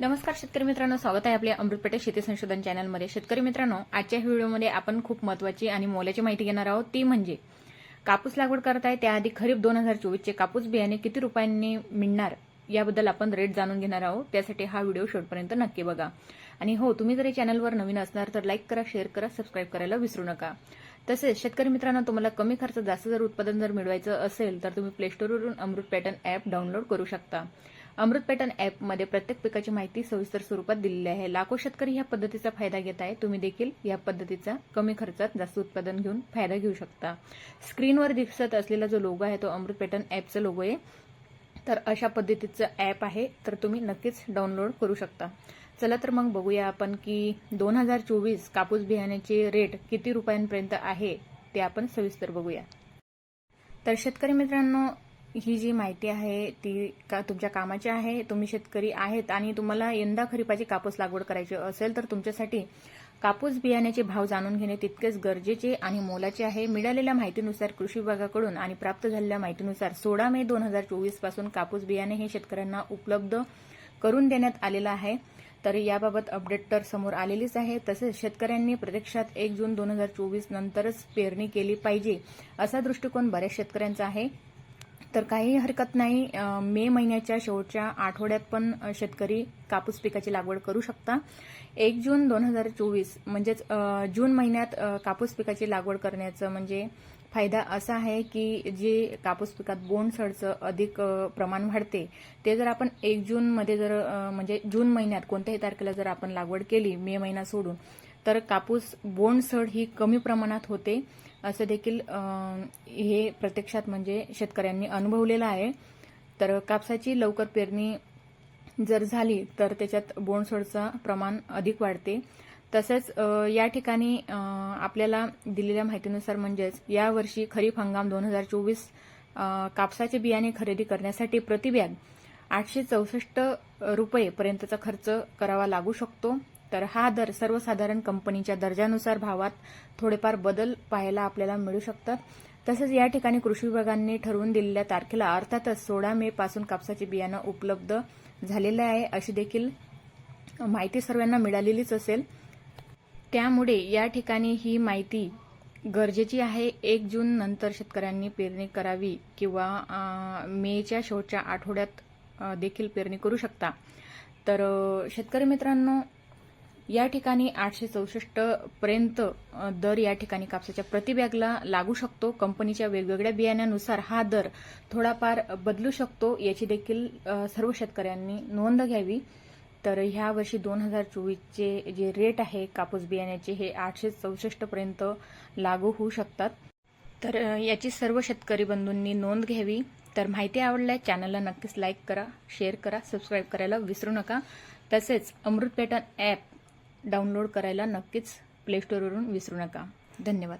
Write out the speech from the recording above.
नमस्कार शेतकरी मित्रांनो स्वागत आहे आपल्या अमृतपेटे शेती संशोधन चॅनलमध्ये. शेतकरी मित्रांनो आजच्या व्हिडिओमध्ये आपण खूप महत्वाची आणि मोलाची माहिती घेणार आहोत. ती म्हणजे कापूस लागवड करत आहे त्याआधी खरीप दोन हजार चोवीसचे कापूस बियाणे किती रुपयांनी मिळणार याबद्दल आपण रेट जाणून घेणार आहोत. त्यासाठी हा व्हिडिओ शेवटपर्यंत नक्की बघा. आणि हो तुम्ही जरी चॅनलवर नवीन असणार तर लाईक करा शेअर करा सबस्क्राईब करायला विसरू नका. तसेच शेतकरी मित्रांनो तुम्हाला कमी खर्च जास्त जर उत्पादन जर मिळवायचं असेल तर तुम्ही प्लेस्टोरवरून अमृत पॅटर्न ॲप डाउनलोड करू शकता. अमृत पॅटर्न ॲपमध्ये प्रत्येक पिकाची माहिती सविस्तर स्वरूपात दिलेली आहे. लाखो शेतकरी ह्या पद्धतीचा फायदा घेत आहे तुम्ही देखील या पद्धतीचा कमी खर्चात जास्त उत्पादन घेऊन फायदा घेऊ शकता. स्क्रीनवर दिसत असलेला जो लोगो आहे तो अमृत पॅटर्न ॲपचा लोगो आहे. तर अशा पद्धतीचं ॲप आहे. तर तुम्ही नक्कीच डाउनलोड करू शकता. चला तर मग बघूया आपण की दोन हजार चोवीस कापूस बियाण्याचे रेट किती रुपयांपर्यंत आहे ते आपण सविस्तर बघूया. तर शेतकरी मित्रांनो ही जी माहिती आहे ती का तुमच्या कामाची आहे तुम्ही शेतकरी आहेत आणि तुम्हाला यंदा खरीपाची कापूस लागवड करायची असेल तर तुमच्यासाठी कापूस बियाण्याचे भाव जाणून घेणे तितकेच गरजेचे आणि मोलाचे आहे. मिळालेल्या माहितीनुसार कृषी विभागाकडून आणि प्राप्त झालेल्या माहितीनुसार सोळा मे दोन हजार चोवीसपासून कापूस बियाणे हे शेतकऱ्यांना उपलब्ध करून देण्यात आलेलं आहे. तर याबाबत अपडेट तर समोर आलेलीच आहे. तसेच शेतकऱ्यांनी प्रत्यक्षात एक जून दोन हजार चोवीस नंतरच पेरणी केली पाहिजे असा दृष्टिकोन बऱ्याच शेतकऱ्यांचा आहे. तर काही हरकत नाही. मे महिन्याच्या शेवटच्या आठवड्यात पण शेतकरी कापूस पिकाची लागवड करू शकता. एक जून दोन हजार चोवीस म्हणजेच जून महिन्यात कापूस पिकाची लागवड करण्याचं म्हणजे फायदा असा आहे की जे कापूस पिकात बोंडसडचं अधिक प्रमाण वाढते ते जर आपण एक जूनमध्ये जर म्हणजे जून महिन्यात कोणत्याही तारखेला जर आपण लागवड केली मे महिना सोडून तर कापूस बोंडसड ही कमी प्रमाणात होते असं देखील हे प्रत्यक्षात म्हणजे शेतकऱ्यांनी अनुभवलेलं आहे. तर कापसाची लवकर पेरणी जर झाली तर त्याच्यात बोंडसडचं प्रमाण अधिक वाढते. तसेच या ठिकाणी आपल्याला दिलेल्या माहितीनुसार म्हणजेच यावर्षी खरीप हंगाम दोन हजार चोवीस कापसाचे बियाणे खरेदी करण्यासाठी प्रतिबॅग आठशे चौसष्ट रुपये पर्यंतचा खर्च करावा लागू शकतो. तर हा दर सर्वसाधारण कंपनीच्या दर्जानुसार भावात थोडेफार बदल पाहायला आपल्याला मिळू शकतात. तसेच या ठिकाणी कृषी विभागांनी ठरवून दिलेल्या तारखेला अर्थातच सोळा मे पासून कापसाचे बियाणं उपलब्ध झालेलं आहे अशी देखील माहिती सर्वांना मिळालेलीच असेल. त्यामुळे या ठिकाणी ही माहिती गरजेची आहे. एक जून नंतर शेतकऱ्यांनी पेरणी करावी किंवा मेच्या शेवटच्या आठवड्यात देखील पेरणी करू शकता. तर शेतकरी मित्रांनो या ठिकाणी आठशे चौसष्ट पर्यंत दर या ठिकाणी कापसाच्या प्रतिबॅगला लागू शकतो. कंपनीच्या वेगवेगळ्या बियाण्यानुसार हा दर थोडाफार बदलू शकतो. याची देखील सर्व शेतकऱ्यांनी नोंद घ्यावी. तर ह्या वर्षी दोन हजार चोवीसचे जे रेट आहे कापूस बियाण्याचे हे आठशे चौसष्ट पर्यंत लागू होऊ शकतात. तर याची सर्व शेतकरी बंधूंनी नोंद घ्यावी. तर माहिती आवडल्या चॅनलला नक्कीच लाईक करा शेअर करा सबस्क्राईब करायला विसरू नका. तसेच अमृत पॅटर्न ॲप डाउनलोड करायला नक्कीच प्लेश्टोअरवरून विसरू नका. धन्यवाद.